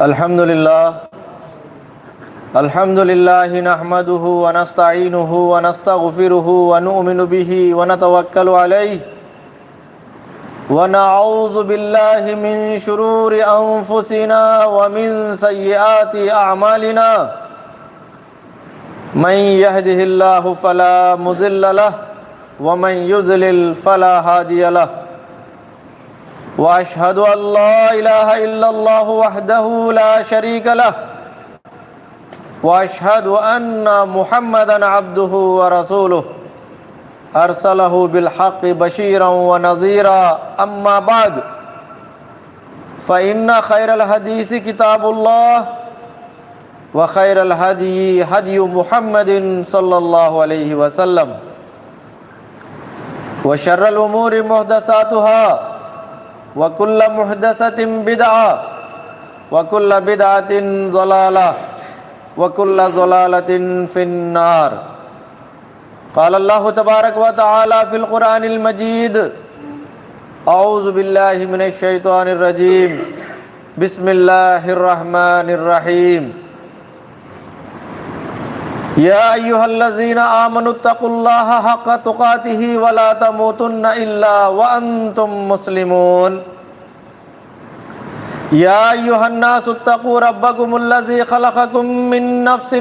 الحمد لله الحمد لله نحمده ونستعينه ونستغفره ونؤمن به ونتوكل عليه ونعوذ بالله من شرور أنفسنا ومن سيئات أعمالنا من يهده الله فلا مضل له، ومن يضلل فلا هادي له۔ وأشهد أن لا إله إلا الله وحده لا شريك له وأشهد أن محمدا عبده ورسوله. أرسله بالحق بشيرا ونذيرا. أما بعد فإن خير الحديث كتاب الله وخير الهدي هدي محمد صلى الله عليه وسلم. وشر الأمور محدثاتها. وكل محدثة بدعة وكل بدعة ضلالة وكل ضلالة في النار قال الله تبارك وتعالى في القرآن المجيد أعوذ بالله من الشيطان الرجيم بسم الله الرحمن الرحيم يا أيها الذين آمنوا اتقوا الله حق تقاته ولا تموتن إلا وأنتم مسلمون. يا أيها الناس اتقوا ربكم الذي خلقكم من نفس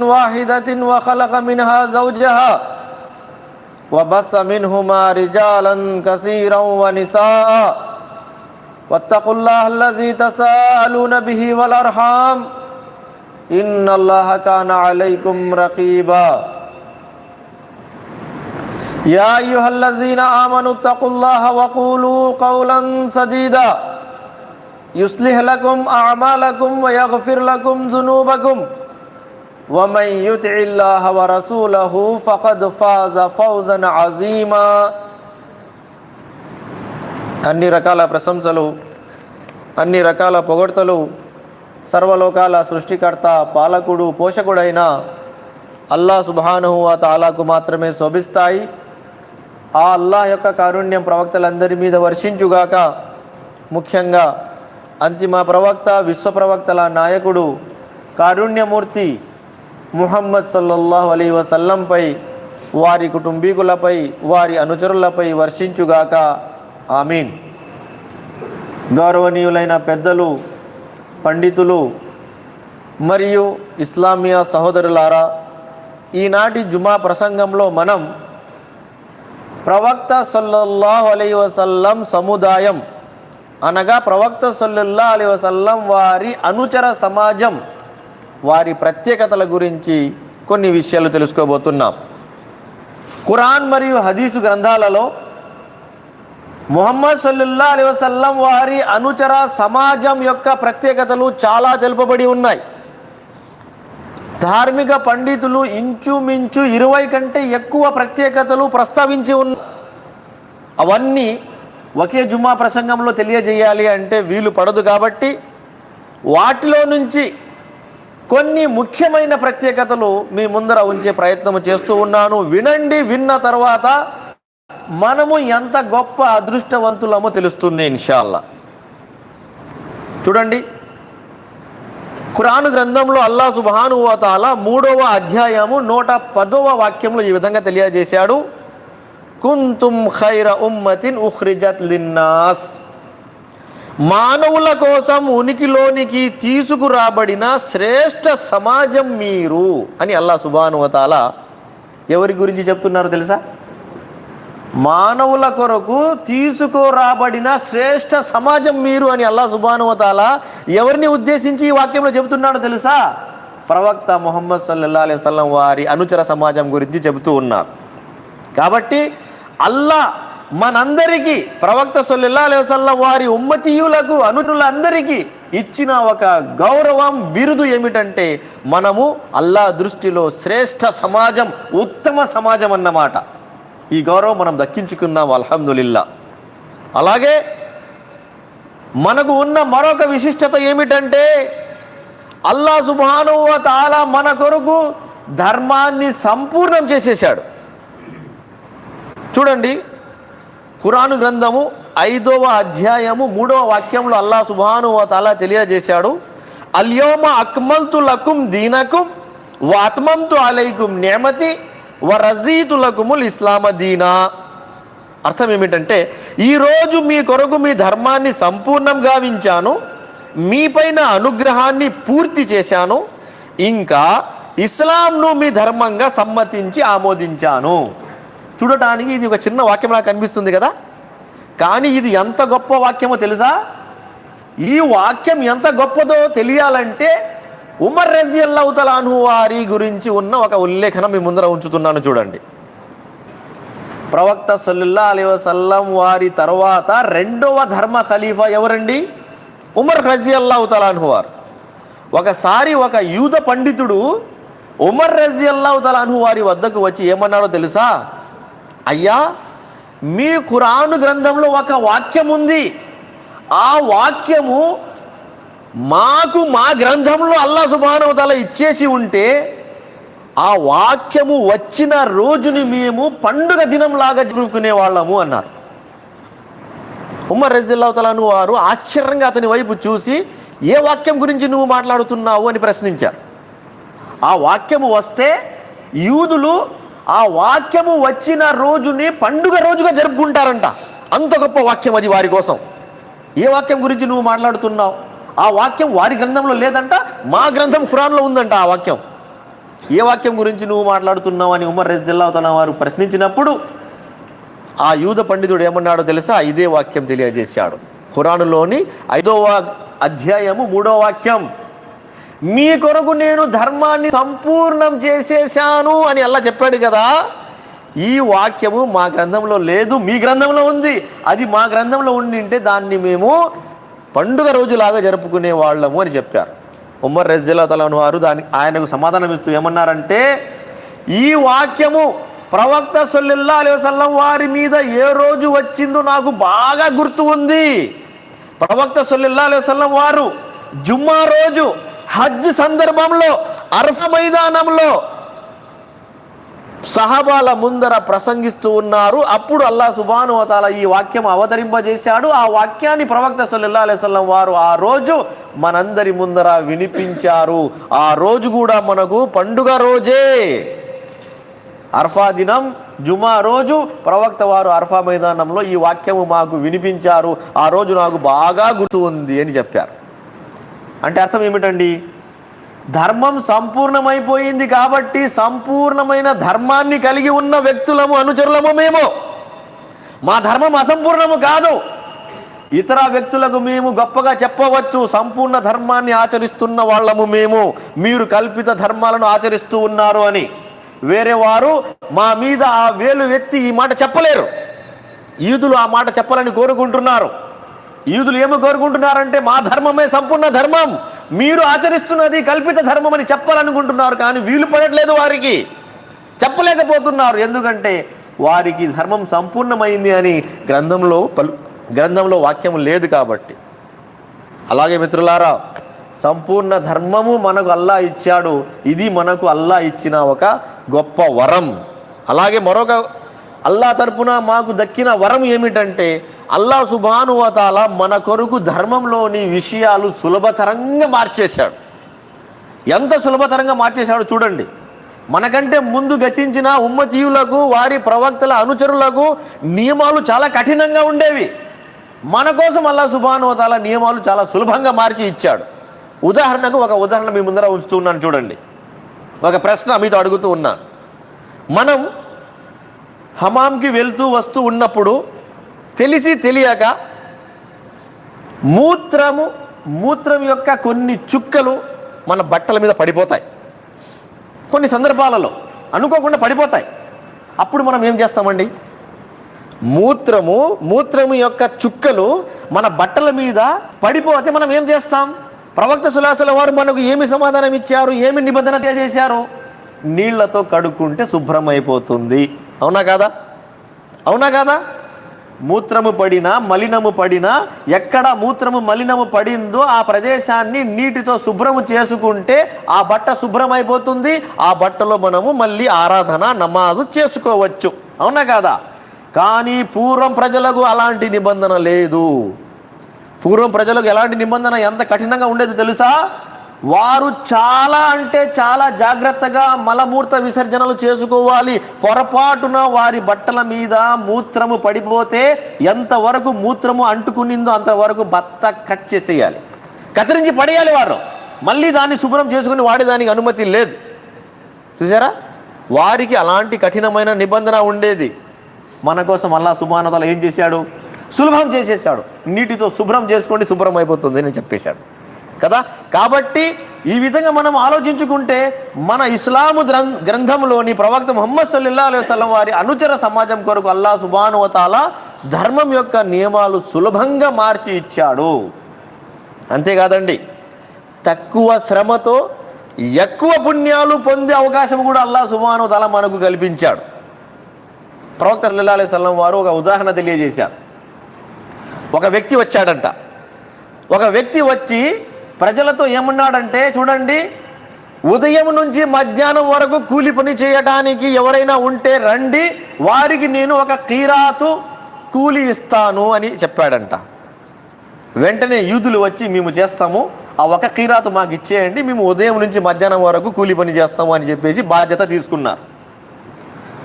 واحدة وخلق منها زوجها وبس منهما رجالا كثيرا ونساء. واتقوا الله الذي تساءلون به والأرحام. إن الله كان عليكم رقيبا يا أيها الذين آمنوا اتقوا الله وقولوا قولا سديدا يصلح لكم أعمالكم ويغفر لكم ذنوبكم ومن يطع الله ورسوله فقد فاز فوزا عظيما అన్ని రకాల ప్రశంసలు అన్ని రకాల పొగడ్తలు సర్వలోకాల సృష్టికర్త పాలకుడు పోషకుడైన అల్లా సుబానుహువా తాలాకు మాత్రమే శోభిస్తాయి. ఆ అల్లాహ్ యొక్క కారుణ్యం ప్రవక్తలందరి మీద వర్షించుగాక ముఖ్యంగా అంతిమ ప్రవక్త విశ్వ ప్రవక్తల నాయకుడు కారుణ్యమూర్తి ముహమ్మద్ సల్లల్లాహు అలీ వసల్లంపై వారి కుటుంబీకులపై వారి అనుచరులపై వర్షించుగాక. ఆమీన్. గౌరవనీయులైన పెద్దలు పండితులు మరియు ఇస్లామియా సహోదరులారా ఈనాటి జుమా ప్రసంగంలో మనం ప్రవక్త సల్లల్లాహు అలై వసల్లం సముదాయం అనగా ప్రవక్త సల్లల్లా అలై వసల్లం వారి అనుచర సమాజం వారి ప్రత్యేకతల గురించి కొన్ని విషయాలు తెలుసుకోబోతున్నాం. ఖురాన్ మరియు హదీసు గ్రంథాలలో మొహమ్మద్ సల్లుల్లా అలై వసల్లం వారి అనుచర సమాజం యొక్క ప్రత్యేకతలు చాలా తెలుపబడి ఉన్నాయి. ధార్మిక పండితులు ఇంచుమించు ఇరవై కంటే ఎక్కువ ప్రత్యేకతలు ప్రస్తావించి ఉన్న అవన్నీ ఒకే జుమ్మా ప్రసంగంలో తెలియజేయాలి అంటే వీలు పడదు కాబట్టి వాటిలో నుంచి కొన్ని ముఖ్యమైన ప్రత్యేకతలు మీ ముందర ఉంచే ప్రయత్నం చేస్తూ ఉన్నాను. వినండి విన్న తర్వాత మనము ఎంత గొప్ప అదృష్టవంతులమో తెలుస్తుంది ఇన్షాల్లా. చూడండి. ఖురాను గ్రంథంలో అల్లా సుబాను మూడవ అధ్యాయము నూట పదవ వాక్యంలో ఈ విధంగా తెలియజేశాడు. కుంతుం ఖైర ఉమ్మతిన్ ఉహ్రిజత్ లిన్నాస్. మానవుల కోసం ఉనికిలోనికి తీసుకురాబడిన శ్రేష్ఠ సమాజం మీరు అని అల్లా సుబాను ఎవరి గురించి చెప్తున్నారు తెలుసా? మానవుల కొరకు తీసుకురాబడిన శ్రేష్ఠ సమాజం మీరు అని అల్లా సుబానువతాల ఎవరిని ఉద్దేశించి ఈ వాక్యంలో చెబుతున్నాడో తెలుసా? ప్రవక్త మొహమ్మద్ సల్లల్లా అలైహి వసల్లం వారి అనుచర సమాజం గురించి చెబుతూ ఉన్నారు. కాబట్టి అల్లా మనందరికీ ప్రవక్త సల్లల్లా అలైహి వసల్లం వారి ఉమ్మతీయులకు అనుచరులందరికీ ఇచ్చిన ఒక గౌరవం బిరుదు ఏమిటంటే మనము అల్లా దృష్టిలో శ్రేష్ఠ సమాజం ఉత్తమ సమాజం అన్నమాట. ఈ గౌరవం మనం దక్కించుకున్నాం అల్హమ్దులిల్లా. అలాగే మనకు ఉన్న మరొక విశిష్టత ఏమిటంటే అల్లా సుబాను తాలా మన కొరకు ధర్మాన్ని సంపూర్ణం చేసేసాడు చూడండి ఖురాను గ్రంథము ఐదవ అధ్యాయము మూడవ వాక్యంలో అల్లా సుబాను తాలా తెలియజేశాడు అల్యోమ అక్మల్తు లకుం దీనకుం వాత్మంతు అలైకుం నేమతి వరజీతు ఇస్లామ దీనా. అర్థం ఏమిటంటే ఈరోజు మీ కొరకు మీ ధర్మాన్ని సంపూర్ణం గావించాను మీపైన అనుగ్రహాన్ని పూర్తి చేశాను ఇంకా ఇస్లాంను మీ ధర్మంగా సమ్మతించి ఆమోదించాను. చూడటానికి ఇది ఒక చిన్న వాక్యంలా కనిపిస్తుంది కదా? కానీ ఇది ఎంత గొప్ప వాక్యమో తెలుసా? ఈ వాక్యం ఎంత గొప్పదో తెలియాలంటే ఉమర్ రజియల్లాహుతలాను వారి గురించి ఉన్న ఒక ఉల్లేఖనం మీ ముందర ఉంచుతున్నాను చూడండి. ప్రవక్త సల్లుల్లా అలీ వసల్లం వారి తర్వాత రెండవ ధర్మ ఖలీఫా ఎవరండి? ఉమర్ రజి అల్లాహు వారు. ఒకసారి ఒక యూద పండితుడు ఉమర్ రజీ అల్లాహు వారి వద్దకు వచ్చి ఏమన్నాడో తెలుసా? అయ్యా మీ ఖురాను గ్రంథంలో ఒక వాక్యం ఉంది. ఆ వాక్యము మాకు మా గ్రంథంలో అల్లా సుబానవతల ఇచ్చేసి ఉంటే ఆ వాక్యము వచ్చిన రోజుని మేము పండుగ దినంలాగా జరుపుకునే వాళ్ళము అన్నారు ఉమ్మర్ రజిల్లాతలను వారు ఆశ్చర్యంగా అతని వైపు చూసి ఏ వాక్యం గురించి నువ్వు మాట్లాడుతున్నావు అని ప్రశ్నించారు. ఆ వాక్యము వస్తే యూదులు ఆ వాక్యము వచ్చిన రోజుని పండుగ రోజుగా జరుపుకుంటారంట. అంత గొప్ప వాక్యం అది వారి కోసం. ఏ వాక్యం గురించి నువ్వు మాట్లాడుతున్నావు? ఆ వాక్యం వారి గ్రంథంలో లేదంట మా గ్రంథం ఖురాన్లో ఉందంట ఆ వాక్యం. ఏ వాక్యం గురించి నువ్వు మాట్లాడుతున్నావు అని ఉమర్ రజిల్లా తన వారు ప్రశ్నించినప్పుడు ఆ యూద పండితుడు ఏమన్నాడో తెలుసా? ఇదే వాక్యం తెలియజేశాడు. ఖురానులోని ఐదవ అధ్యాయము మూడో వాక్యం. మీ కొరకు నేను ధర్మాన్ని సంపూర్ణం చేసేశాను అని అల్లా చెప్పాడు కదా. ఈ వాక్యము మా గ్రంథంలో లేదు మీ గ్రంథంలో ఉంది. అది మా గ్రంథంలో ఉండింటే దాన్ని మేము పండుగ రోజులాగా జరుపుకునే వాళ్ళము అని చెప్పారు. ఉమ్మర్ రెజ్జిల్లా తలను వారు దానికి ఆయనకు సమాధానం ఇస్తూ ఏమన్నారంటే ఈ వాక్యము ప్రవక్త సొల్లిల్లా అలైహి వసల్లం వారి మీద ఏ రోజు వచ్చిందో నాకు బాగా గుర్తు ఉంది. ప్రవక్త సొల్లిల్లా అలైహి వసల్లం వారు జుమ్మా రోజు హజ్ సందర్భంలో అరస మైదానంలో సహబాల ముందర ప్రసంగిస్తూ ఉన్నారు. అప్పుడు అల్లా సుబానువతాల ఈ వాక్యం అవతరింపజేశాడు. ఆ వాక్యాన్ని ప్రవక్త సల్లల్లా అలైవల్లం వారు ఆ రోజు మనందరి ముందర వినిపించారు. ఆ రోజు కూడా మనకు పండుగ రోజే. అర్ఫా దినం జుమా రోజు. ప్రవక్త వారు అర్ఫా మైదానంలో ఈ వాక్యము మాకు వినిపించారు. ఆ రోజు నాకు బాగా గుర్తు ఉంది అని చెప్పారు. అంటే అర్థం ఏమిటండి? ధర్మం సంపూర్ణమైపోయింది కాబట్టి సంపూర్ణమైన ధర్మాన్ని కలిగి ఉన్న వ్యక్తులము అనుచరులము మేము. మా ధర్మం అసంపూర్ణము కాదు. ఇతర వ్యక్తులకు మేము గొప్పగా చెప్పవచ్చు సంపూర్ణ ధర్మాన్ని ఆచరిస్తున్న వాళ్ళము మేము. మీరు కల్పిత ధర్మాలను ఆచరిస్తూ ఉన్నారు అని. వేరే వారు మా మీద ఆ వేలు ఎత్తి ఈ మాట చెప్పలేరు. ఈదులు ఆ మాట చెప్పాలని కోరుకుంటున్నారు. ఈదులు ఏమి కోరుకుంటున్నారంటే మా ధర్మమే సంపూర్ణ ధర్మం. మీరు ఆచరిస్తున్నది కల్పిత ధర్మం అని చెప్పాలనుకుంటున్నారు కానీ వీలు పడట్లేదు వారికి. చెప్పలేకపోతున్నారు. ఎందుకంటే వారికి ధర్మం సంపూర్ణమైంది అని గ్రంథంలో పలు గ్రంథంలో వాక్యం లేదు కాబట్టి. అలాగే మిత్రులారా సంపూర్ణ ధర్మము మనకు అల్లా ఇచ్చాడు. ఇది మనకు అల్లా ఇచ్చిన ఒక గొప్ప వరం. అలాగే మరొక అల్లా తరపున మాకు దక్కిన వరం ఏమిటంటే అల్లా సుభానువతాల మన కొరకు ధర్మంలోని విషయాలు సులభతరంగా మార్చేశాడు. ఎంత సులభతరంగా మార్చేశాడో చూడండి. మనకంటే ముందు గతించిన ఉమ్మతీయులకు వారి ప్రవక్తల అనుచరులకు నియమాలు చాలా కఠినంగా ఉండేవి. మన కోసం అల్లా సుభానువతాల నియమాలు చాలా సులభంగా మార్చి ఇచ్చాడు. ఉదాహరణకు ఒక ఉదాహరణ మీ ముందర ఉంచుతున్నాను చూడండి. ఒక ప్రశ్న మీతో అడుగుతూ ఉన్నా. మనం హమాంకి వెళ్తూ వస్తూ ఉన్నప్పుడు తెలిసి తెలియక మూత్రము మూత్రం యొక్క కొన్ని చుక్కలు మన బట్టల మీద పడిపోతాయి. కొన్ని సందర్భాలలో అనుకోకుండా పడిపోతాయి. అప్పుడు మనం ఏం చేస్తామండి? మూత్రము మూత్రము యొక్క చుక్కలు మన బట్టల మీద పడిపోతే మనం ఏం చేస్తాం? ప్రవక్త సులాసుల వారు మనకు ఏమి సమాధానం ఇచ్చారు? ఏమి నిబంధన తెలియజేశారు? నీళ్ళతో కడుక్కుంటే శుభ్రం అయిపోతుంది అవునా కాదా? అవునా కాదా? మూత్రము పడినా మలినము పడినా ఎక్కడ మూత్రము మలినము పడిందో ఆ ప్రదేశాన్ని నీటితో శుభ్రము చేసుకుంటే ఆ బట్ట శుభ్రమైపోతుంది. ఆ బట్టలో మనము మళ్ళీ ఆరాధన నమాజు చేసుకోవచ్చు. అవునా కాదా? కానీ పూర్వం ప్రజలకు అలాంటి నిబంధన లేదు. పూర్వం ప్రజలకు ఎలాంటి నిబంధన ఎంత కఠినంగా ఉండేది తెలుసా? వారు చాలా అంటే చాలా జాగ్రత్తగా మలమూర్త విసర్జనలు చేసుకోవాలి. పొరపాటున వారి బట్టల మీద మూత్రము పడిపోతే ఎంతవరకు మూత్రము అంటుకునిందో అంతవరకు బట్ట కట్ చేసేయాలి. కత్తిరించి పడేయాలి వారు. మళ్ళీ దాన్ని శుభ్రం చేసుకుని వాడేదానికి అనుమతి లేదు. చూసారా? వారికి అలాంటి కఠినమైన నిబంధన ఉండేది. మన కోసం అల్లా సుబానతల ఏం చేశాడు? సులభం చేసేసాడు నీటితో శుభ్రం చేసుకోండి శుభ్రం అయిపోతుంది అని చెప్పేశాడు. కదా? కాబట్టి ఈ విధంగా మనం ఆలోచించుకుంటే మన ఇస్లాము గ్రం- గ్రంథంలోని ప్రవక్త ముహమ్మద్ సల్లల్లా అలైహి వసల్లం వారి అనుచర సమాజం కొరకు అల్లా సుబానువతాల ధర్మం యొక్క నియమాలు సులభంగా మార్చి ఇచ్చాడు. అంతేకాదండి తక్కువ శ్రమతో ఎక్కువ పుణ్యాలు పొందే అవకాశం కూడా అల్లా సుబానువతాల మనకు కల్పించాడు. ప్రవక్త సల్లల్లాహు అలైహి వారు ఒక ఉదాహరణ తెలియజేశారు. ఒక వ్యక్తి వచ్చాడంట. ఒక వ్యక్తి వచ్చి ప్రజలతో ఏమన్నాడంటే చూడండి ఉదయం నుంచి మధ్యాహ్నం వరకు కూలి పని చేయడానికి ఎవరైనా ఉంటే రండి వారికి నేను ఒక కీరాతు కూలి ఇస్తాను అని చెప్పాడంట. వెంటనే యూదులు వచ్చి మేము చేస్తాము ఆ ఒక కీరాతు మాకు ఇచ్చేయండి మేము ఉదయం నుంచి మధ్యాహ్నం వరకు కూలి పని చేస్తాము అని చెప్పేసి బాధ్యత తీసుకున్నారు.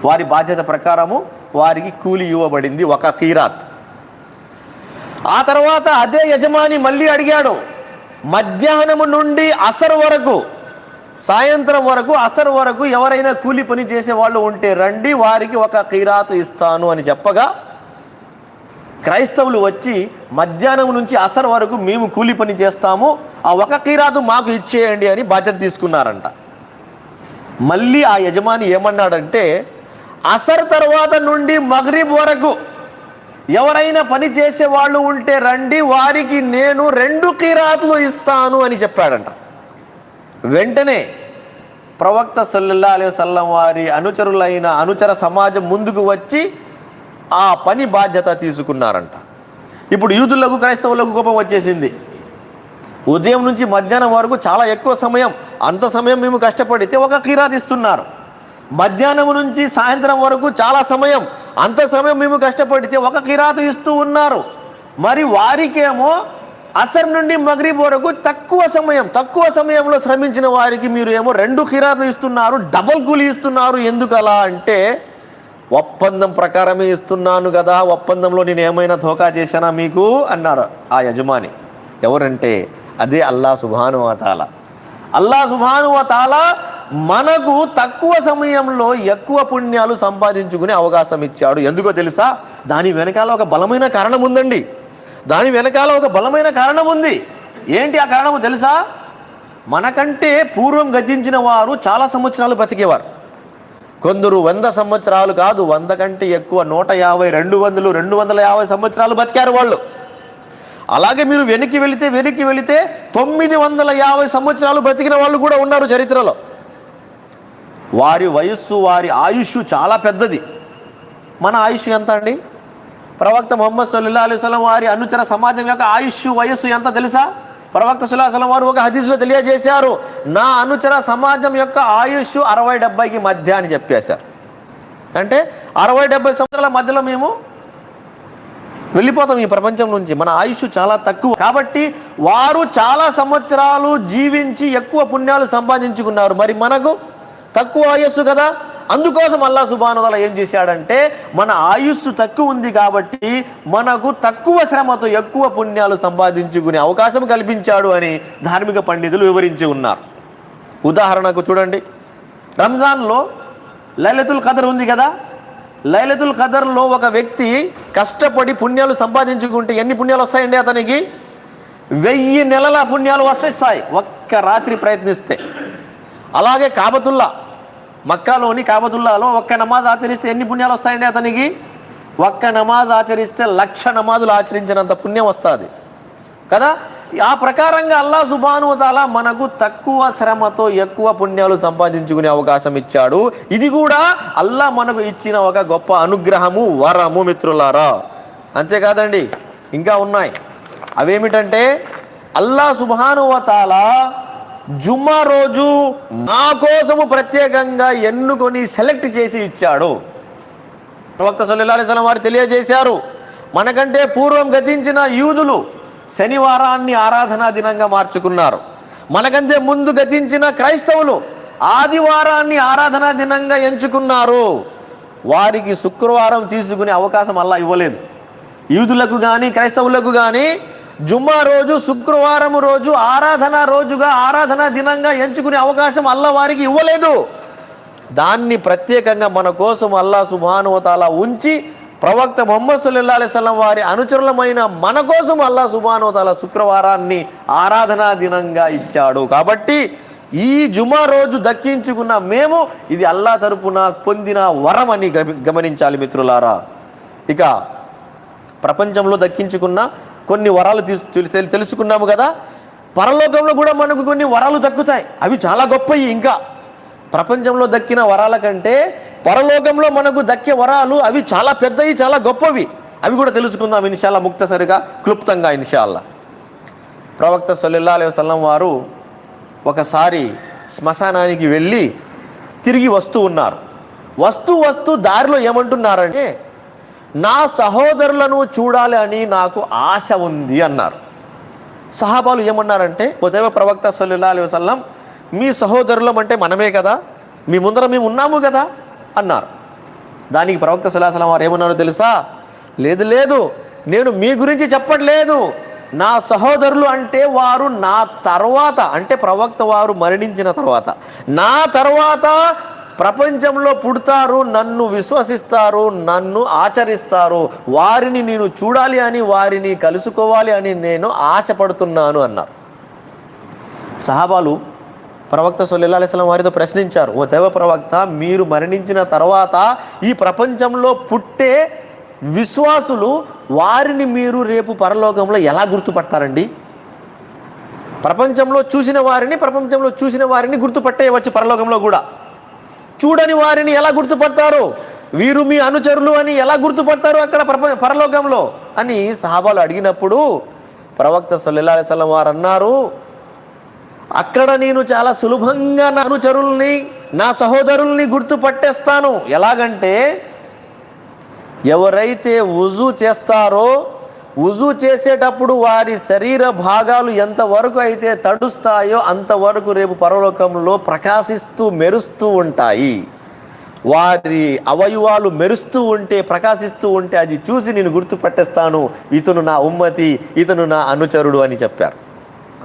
వారి బాధ్యత ప్రకారము వారికి కూలి ఇవ్వబడింది ఒక కీరాత్. ఆ తర్వాత అదే యజమాని మళ్ళీ అడిగాడు మధ్యాహ్నము నుండి అసర్ వరకు సాయంత్రం వరకు అసర్ వరకు ఎవరైనా కూలి పని చేసే వాళ్ళు ఉంటే రండి వారికి ఒక కీరాతు ఇస్తాను అని చెప్పగా క్రైస్తవులు వచ్చి మధ్యాహ్నం నుంచి అసర్ వరకు మేము కూలి పని చేస్తాము ఆ ఒక కీరాతు మాకు ఇచ్చేయండి అని బాధ్యత తీసుకున్నారంట. మళ్ళీ ఆ యజమాని ఏమన్నాడంటే అసర్ తర్వాత నుండి మగరీబ్ వరకు ఎవరైనా పని చేసే వాళ్ళు ఉంటే రండి వారికి నేను రెండు కిరాతులు ఇస్తాను అని చెప్పాడంట. వెంటనే ప్రవక్త సల్లల్లా అలైహి సల్లం వారి అనుచరులైన అనుచర సమాజం ముందుకు వచ్చి ఆ పని బాధ్యత తీసుకున్నారంట. ఇప్పుడు యూదులకు క్రైస్తవులకు కోపం వచ్చేసింది. ఉదయం నుంచి మధ్యాహ్నం వరకు చాలా ఎక్కువ సమయం అంత సమయం మేము కష్టపడితే ఒక కిరాత్ ఇస్తున్నారు. మధ్యాహ్నం నుంచి సాయంత్రం వరకు చాలా సమయం. అంత సమయం మేము కష్టపడితే ఒక కిరాత ఇస్తూ ఉన్నారు. మరి వారికేమో అసర్ నుండి మగ్రీబ్ వరకు తక్కువ సమయం తక్కువ సమయంలో శ్రమించిన వారికి మీరు ఏమో రెండు కిరాతలు ఇస్తున్నారు డబల్ కూలి ఇస్తున్నారు. ఎందుకు అలా అంటే ఒప్పందం ప్రకారమే ఇస్తున్నాను కదా ఒప్పందంలో నేను ఏమైనా ధోకా చేశానా మీకు? అన్నారు ఆ యజమాని. ఎవరంటే అదే అల్లా సుభాను తాల అల్లా సుభాను మనకు తక్కువ సమయంలో ఎక్కువ పుణ్యాలు సంపాదించుకునే అవకాశం ఇచ్చాడు. ఎందుకో తెలుసా? దాని వెనకాల ఒక బలమైన కారణం ఉందండి. దాని వెనకాల ఒక బలమైన కారణం ఉంది. ఏంటి ఆ కారణము తెలుసా? మనకంటే పూర్వం గద్దించిన వారు చాలా సంవత్సరాలు బతికేవారు కొందరు వంద సంవత్సరాలు కాదు వంద కంటే ఎక్కువ నూట యాభై రెండు వందలు రెండు వందల యాభై సంవత్సరాలు బతికారు వాళ్ళు. అలాగే మీరు వెనక్కి వెళితే వెనక్కి వెళితే తొమ్మిది వందల యాభై సంవత్సరాలు బతికిన వాళ్ళు కూడా ఉన్నారు చరిత్రలో. వారి వయస్సు వారి ఆయుష్ చాలా పెద్దది. మన ఆయుష్ ఎంత అండి ప్రవక్త మొహమ్మద్ సల్లా అలీస్లం వారి అనుచర సమాజం యొక్క ఆయుష్ వయస్సు ఎంత తెలుసా? ప్రవక్త సుల్లాహలం వారు ఒక హదీస్లో తెలియజేశారు. నా అనుచర సమాజం యొక్క ఆయుష్ అరవై డెబ్బైకి మధ్య అని చెప్పేశారు. అంటే అరవై డెబ్బై సంవత్సరాల మధ్యలో మేము వెళ్ళిపోతాం ఈ ప్రపంచం నుంచి. మన ఆయుష్ చాలా తక్కువ. కాబట్టి వారు చాలా సంవత్సరాలు జీవించి ఎక్కువ పుణ్యాలు సంపాదించుకున్నారు. మరి మనకు తక్కువ ఆయుస్సు కదా. అందుకోసం అల్లా సుబానుదల ఏం చేశాడంటే మన ఆయుస్సు తక్కువ ఉంది కాబట్టి మనకు తక్కువ శ్రమతో ఎక్కువ పుణ్యాలు సంపాదించుకునే అవకాశం కల్పించాడు అని ధార్మిక పండితులు వివరించి ఉన్నారు. ఉదాహరణకు చూడండి. రంజాన్లో లైలతుల్ ఖదర్ ఉంది కదా. లైలతుల్ ఖదర్లో ఒక వ్యక్తి కష్టపడి పుణ్యాలు సంపాదించుకుంటే ఎన్ని పుణ్యాలు వస్తాయండి అతనికి? వెయ్యి నెలల పుణ్యాలు వస్తాయి ఒక్క రాత్రి ప్రయత్నిస్తే. అలాగే కాబతుల్లా. మక్కాలోని కాబతుల్లాలో ఒక్క నమాజ్ ఆచరిస్తే ఎన్ని పుణ్యాలు వస్తాయండి అతనికి? ఒక్క నమాజ్ ఆచరిస్తే లక్ష నమాజులు ఆచరించినంత పుణ్యం వస్తుంది. కదా? ఆ ప్రకారంగా అల్లా సుబాను తాలా మనకు తక్కువ శ్రమతో ఎక్కువ పుణ్యాలు సంపాదించుకునే అవకాశం ఇచ్చాడు. ఇది కూడా అల్లా మనకు ఇచ్చిన ఒక గొప్ప అనుగ్రహము వరము మిత్రులారా. అంతేకాదండి ఇంకా ఉన్నాయి. అవేమిటంటే అల్లా సుబాను తాలా జుమ్మా రోజు మా కోసము ప్రత్యేకంగా ఎన్నుకొని సెలెక్ట్ చేసి ఇచ్చాడు. ప్రవక్త సల్లల్లాహు అలైహి వారు తెలియజేశారు. మనకంటే పూర్వం గతించిన యూదులు శనివారాన్ని ఆరాధనా దినంగా మార్చుకున్నారు. మనకంటే ముందు గతించిన క్రైస్తవులు ఆదివారాన్ని ఆరాధనా దినంగా ఎంచుకున్నారు. వారికి శుక్రవారం తీసుకునే అవకాశం అలా ఇవ్వలేదు. యూదులకు కానీ క్రైస్తవులకు కానీ జుమ్మా రోజు శుక్రవారం రోజు ఆరాధన రోజుగా ఆరాధన దినంగా ఎంచుకునే అవకాశం అల్లా వారికి ఇవ్వలేదు. దాన్ని ప్రత్యేకంగా మన కోసం అల్లా సుభానువతాల ఉంచి ప్రవక్త మొహమ్మద్ సల్లల్లా అలైవల్లం వారి అనుచరులమైన మన కోసం అల్లా సుభానువతాల శుక్రవారాన్ని ఆరాధనా దినంగా ఇచ్చాడు. కాబట్టి ఈ జుమా రోజు దక్కించుకున్న మేము ఇది అల్లా తరపున పొందిన వరం అని గమ- గమనించాలి మిత్రులారా. ఇక ప్రపంచంలో దక్కించుకున్న కొన్ని వరాలు తీసు తెలు- తెలుసుకున్నాము కదా. పరలోకంలో కూడా మనకు కొన్ని వరాలు దక్కుతాయి. అవి చాలా గొప్పవి ఇంకా. ప్రపంచంలో దక్కిన వరాల కంటే పరలోకంలో మనకు దక్కే వరాలు అవి చాలా పెద్దవి చాలా గొప్పవి. అవి కూడా తెలుసుకుందాం ఇన్షాల్లా ముక్తసరిగా క్లుప్తంగా ఇన్షాల్లా. ప్రవక్త సొల్లెల్లా అలైహి వారు ఒకసారి శ్మశానానికి వెళ్ళి తిరిగి వస్తూ ఉన్నారు. వస్తూ వస్తూ దారిలో ఏమంటున్నారంటే నా సహోదరులను చూడాలి అని నాకు ఆశ ఉంది అన్నారు. సహాబాలు ఏమన్నారంటే ఉదయ ప్రవక్త సల్లల్లా అలీ వసల్లం మీ సహోదరులం అంటే మనమే కదా మీ ముందర మేము ఉన్నాము కదా అన్నారు. దానికి ప్రవక్త సల్లాహం వారు ఏమన్నారో తెలుసా? లేదు లేదు నేను మీ గురించి చెప్పట్లేదు. నా సహోదరులు అంటే వారు నా తర్వాత అంటే ప్రవక్త వారు మరణించిన తర్వాత నా తర్వాత ప్రపంచంలో పుడతారు నన్ను విశ్వసిస్తారు నన్ను ఆచరిస్తారు వారిని నేను చూడాలి అని వారిని కలుసుకోవాలి అని నేను ఆశపడుతున్నాను అన్నారు. సహాబాలు ప్రవక్త సొల్లెల్లా అలైస్లం వారితో ప్రశ్నించారు ఓ దేవ ప్రవక్త మీరు మరణించిన తర్వాత ఈ ప్రపంచంలో పుట్టే విశ్వాసులు వారిని మీరు రేపు పరలోకంలో ఎలా గుర్తుపడతారండి? ప్రపంచంలో చూసిన వారిని ప్రపంచంలో చూసిన వారిని గుర్తుపట్టేయవచ్చు పరలోకంలో కూడా. చూడని వారిని ఎలా గుర్తుపడతారు? వీరు మీ అనుచరులు అని ఎలా గుర్తుపడతారు అక్కడ పరలోకంలో? అని సహాబాలు అడిగినప్పుడు ప్రవక్త సల్లెల్లా అలైస్లం వారు అన్నారు అక్కడ నేను చాలా సులభంగా నా అనుచరుల్ని నా సహోదరుల్ని గుర్తుపట్టేస్తాను. ఎలాగంటే ఎవరైతే వుజు చేస్తారో వుజు చేసేటప్పుడు వారి శరీర భాగాలు ఎంతవరకు అయితే తడుస్తాయో అంతవరకు రేపు పరలోకంలో ప్రకాశిస్తూ మెరుస్తూ ఉంటాయి. వారి అవయవాలు మెరుస్తూ ఉంటే ప్రకాశిస్తూ ఉంటే అది చూసి నేను గుర్తుపట్టేస్తాను. ఇతను నా ఉమ్మతి ఇతను నా అనుచరుడు అని చెప్పారు.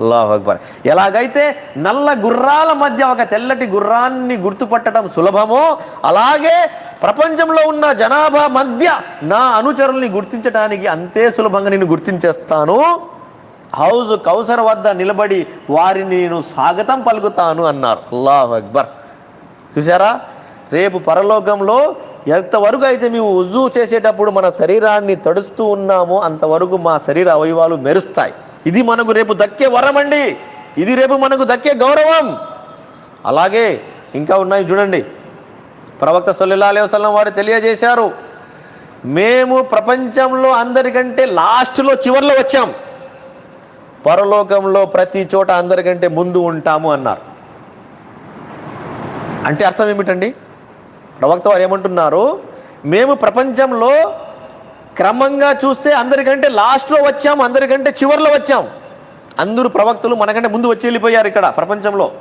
అల్లాహ్ అక్బర్. ఎలాగైతే నల్ల గుర్రాల మధ్య ఒక తెల్లటి గుర్రాన్ని గుర్తుపట్టడం సులభమో అలాగే ప్రపంచంలో ఉన్న జనాభా మధ్య నా అనుచరుల్ని గుర్తించడానికి అంతే సులభంగా నేను గుర్తించేస్తాను. హౌజ్ కౌసర్ వద్ద నిలబడి వారిని నేను స్వాగతం పలుకుతాను అన్నారు. అల్లాహ్ అక్బర్. చూసారా రేపు పరలోకంలో ఎంతవరకు అయితే మేము ఉజు చేసేటప్పుడు మన శరీరాన్ని తడుస్తూ ఉన్నామో అంతవరకు మా శరీర అవయవాలు మెరుస్తాయి. ఇది మనకు రేపు దక్కే వరం అండి. ఇది రేపు మనకు దక్కే గౌరవం. అలాగే ఇంకా ఉన్నాయి చూడండి. ప్రవక్త సొల్లిలా అలైహి వసల్లం వారు తెలియజేశారు. మేము ప్రపంచంలో అందరికంటే లాస్ట్లో చివర్లో వచ్చాం. పరలోకంలో ప్రతి చోట అందరికంటే ముందు ఉంటాము అన్నారు. అంటే అర్థం ఏమిటండి? ప్రవక్త వారు ఏమంటున్నారు? మేము ప్రపంచంలో క్రమంగా చూస్తే అందరికంటే లాస్ట్లో వచ్చాం అందరికంటే చివర్లో వచ్చాం. అందరూ ప్రవక్తలు మనకంటే ముందు వచ్చి వెళ్ళిపోయారు ఇక్కడ ప్రపంచంలో.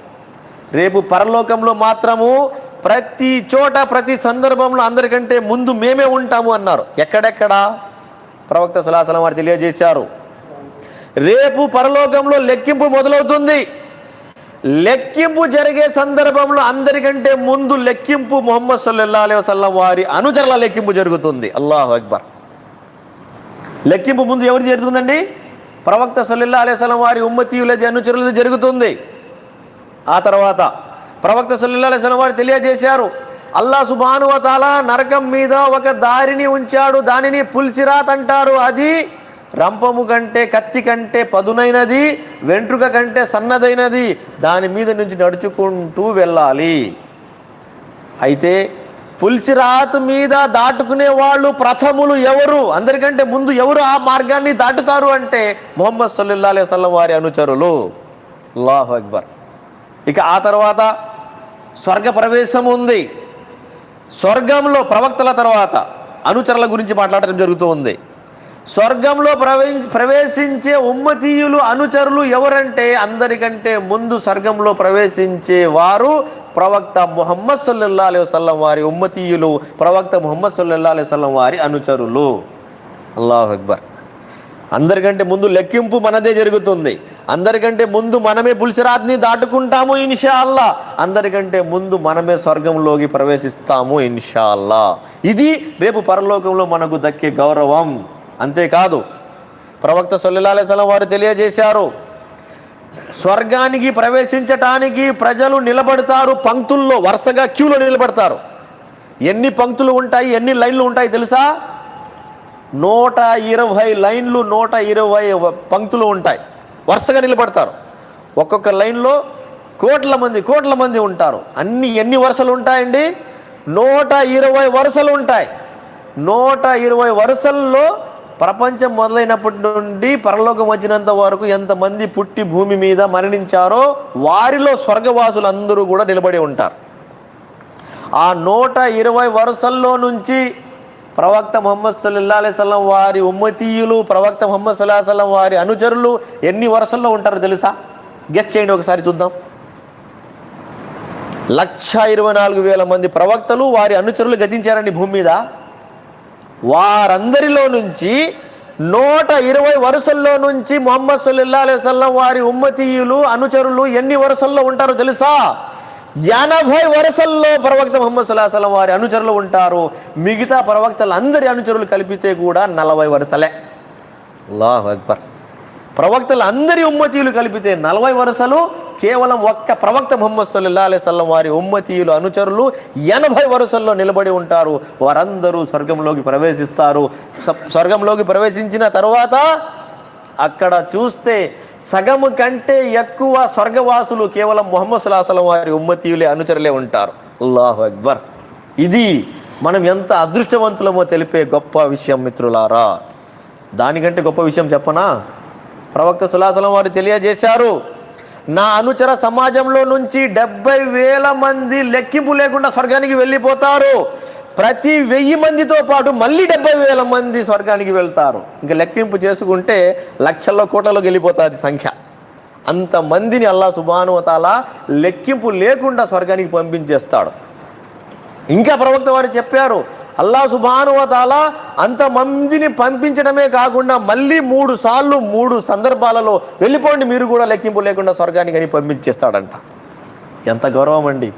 రేపు పరలోకంలో మాత్రము ప్రతి చోట ప్రతి సందర్భంలో అందరికంటే ముందు మేమే ఉంటాము అన్నారు. ఎక్కడెక్కడ? ప్రవక్త సలాసలం వారు తెలియజేశారు. రేపు పరలోకంలో లెక్కింపు మొదలవుతుంది. లెక్కింపు జరిగే సందర్భంలో అందరికంటే ముందు లెక్కింపు మొహమ్మద్ సల్లల్లా అలైవసం వారి అనుచరుల లెక్కింపు జరుగుతుంది. అల్లాహు అక్బర్. లెక్కింపు ముందు ఎవరు జరుగుతుందండి? ప్రవక్త సొల్లిల్లా అలైహి వారి ఉమ్మతీయులది అనుచరులది జరుగుతుంది. ఆ తర్వాత ప్రవక్త సొల్లిల్లా అలైహి వారు తెలియజేశారు అల్లా సుభానువతాల నరకం మీద ఒక దారిని ఉంచాడు దానిని పుల్సిరాత్ అంటారు. అది రంపము కంటే కత్తి కంటే పదునైనది వెంట్రుక కంటే సన్నదైనది. దాని మీద నుంచి నడుచుకుంటూ వెళ్ళాలి. అయితే పుల్సిరాత్ మీద దాటుకునే వాళ్ళు ప్రథములు ఎవరు? అందరికంటే ముందు ఎవరు ఆ మార్గాన్ని దాటుతారు అంటే మొహమ్మద్ సల్లల్లా అలే సల్లం వారి అనుచరులు. అల్లాహు అక్బర్. ఇక ఆ తర్వాత స్వర్గ ప్రవేశం ఉంది. స్వర్గంలో ప్రవక్తల తర్వాత అనుచరుల గురించి మాట్లాడటం జరుగుతూ ఉంది. స్వర్గంలో ప్రవేశ ప్రవేశించే ఉమ్మతీయులు అనుచరులు ఎవరంటే అందరికంటే ముందు స్వర్గంలో ప్రవేశించే వారు ప్రవక్త ముహమ్మద్ సల్లల్లా అలై వసల్లం వారి ఉమ్మతీయులు ప్రవక్త ముహమ్మద్ సల్లల్లా అలై వసల్లం వారి అనుచరులు. అల్లాహ్ అక్బర్. అందరికంటే ముందు లెక్కింపు మనదే జరుగుతుంది. అందరికంటే ముందు మనమే పులిసిరాత్ని దాటుకుంటాము ఇన్షాల్లా అందరికంటే ముందు మనమే స్వర్గంలోకి ప్రవేశిస్తాము ఇన్షాల్లా ఇది రేపు పరలోకంలో మనకు దక్కే గౌరవం. అంతేకాదు ప్రవక్త సల్లెల్లాసలం వారు తెలియజేశారు స్వర్గానికి ప్రవేశించటానికి ప్రజలు నిలబడతారు పంక్తుల్లో వరుసగా క్యూలో నిలబడతారు. ఎన్ని పంక్తులు ఉంటాయి ఎన్ని లైన్లు ఉంటాయి తెలుసా? నూట ఇరవై లైన్లు నూట ఇరవై పంక్తులు ఉంటాయి. వరుసగా నిలబడతారు. ఒక్కొక్క లైన్లో కోట్ల మంది కోట్ల మంది ఉంటారు. అన్ని ఎన్ని వరుసలు ఉంటాయండి? నూట ఇరవై వరుసలు ఉంటాయి. నూట ఇరవై వరుసల్లో ప్రపంచం మొదలైనప్పటి నుండి పరలోకం వచ్చినంత వరకు ఎంతమంది పుట్టి భూమి మీద మరణించారో వారిలో స్వర్గవాసులు అందరూ కూడా నిలబడి ఉంటారు. ఆ నూట ఇరవై వరుసల్లో నుంచి ప్రవక్త ముహమ్మద్ సల్లా అలైవల్లం వారి ఉమ్మతీయులు ప్రవక్త ముహమ్మద్ సల్లాహ సల్లం వారి అనుచరులు ఎన్ని వరుసల్లో ఉంటారో తెలుసా? గెస్ట్ చేయండి ఒకసారి చూద్దాం. లక్ష ఇరవై నాలుగు వేల మంది ప్రవక్తలు వారి అనుచరులు గతించారండి భూమి మీద. వారందరిలో నుంచి నూట ఇరవై వరుసల్లో నుంచి మొహమ్మద్ సల్లల్లా అలైవల్లం వారి ఉమ్మతీయులు అనుచరులు ఎన్ని వరుసల్లో ఉంటారో తెలుసా? ఎనభై వరుసల్లో ప్రవక్త మొహమ్మద్ సల్లాహం వారి అనుచరులు ఉంటారు. మిగతా ప్రవక్తలు అందరి అనుచరులు కలిపితే కూడా నలభై వరుసలే. అల్లాహ్ అక్బర్. ప్రవక్తలు అందరి ఉమ్మతీయులు కలిపితే నలభై వరుసలు కేవలం ఒక్క ప్రవక్త ముహమ్మద్ సల్లల్లా అలైసల్లం వారి ఉమ్మతీయులు అనుచరులు ఎనభై వరుసల్లో నిలబడి ఉంటారు. వారందరూ స్వర్గంలోకి ప్రవేశిస్తారు. స్వర్గంలోకి ప్రవేశించిన తర్వాత అక్కడ చూస్తే సగము కంటే ఎక్కువ స్వర్గవాసులు కేవలం ముహమ్మద్ సల్లాహం వారి ఉమ్మతీయులే అనుచరులే ఉంటారు. అల్లాహు అక్బర్. ఇది మనం ఎంత అదృష్టవంతులమో తెలిపే గొప్ప విషయం మిత్రులారా. దానికంటే గొప్ప విషయం చెప్పనా? ప్రవక్త సులాసలం వారు తెలియజేశారు నా అనుచర సమాజంలో నుంచి డెబ్బై వేల మంది లెక్కింపు లేకుండా స్వర్గానికి వెళ్ళిపోతారు. ప్రతి వెయ్యి మందితో పాటు మళ్ళీ డెబ్బై వేల మంది స్వర్గానికి వెళ్తారు. ఇంకా లెక్కింపు చేసుకుంటే లక్షల్లో కోట్లలోకి వెళ్ళిపోతుంది సంఖ్య. అంతమందిని అల్లా సుబానువతాల లెక్కింపు లేకుండా స్వర్గానికి పంపించేస్తాడు. ఇంకా ప్రవక్త వారు చెప్పారు అల్లా సుభానువతాల అంతమందిని పంపించడమే కాకుండా మళ్ళీ మూడు సార్లు మూడు సందర్భాలలో వెళ్ళిపోండి మీరు కూడా లెక్కింపు లేకుండా స్వర్గానికి అని పంపించేస్తాడంట. ఎంత గౌరవం అండి.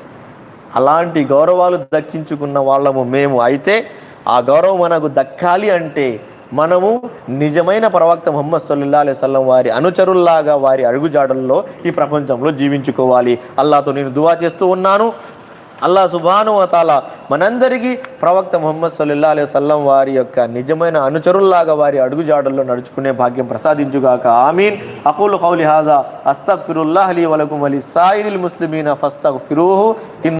అలాంటి గౌరవాలు దక్కించుకున్న వాళ్ళము మేము అయితే ఆ గౌరవం మనకు దక్కాలి అంటే మనము నిజమైన ప్రవక్త మొహమ్మద్ సల్లుల్లా అలైహి వారి అనుచరుల్లాగా వారి అడుగుజాడల్లో ఈ ప్రపంచంలో జీవించుకోవాలి. అల్లాతో నేను దువా చేస్తూ ఉన్నాను. అల్లా సుబాను తాల మనందరికీ ప్రవక్త ముహమ్మద్ సల్లుల్లా అలైహి సల్లం వారి యొక్క నిజమైన అనుచరుల్లాగా వారి అడుగుజాడల్లో నడుచుకునే భాగ్యం ప్రసాదించుగాక. ఆమీన్. అకూలు కౌలి హాజా అస్తగ్ఫిరుల్లాహ్ లీ వలకుం సాయిల్ సాయిరిల్ ముస్లిమీన ఫస్తగ్ఫిరూహు. ఇన్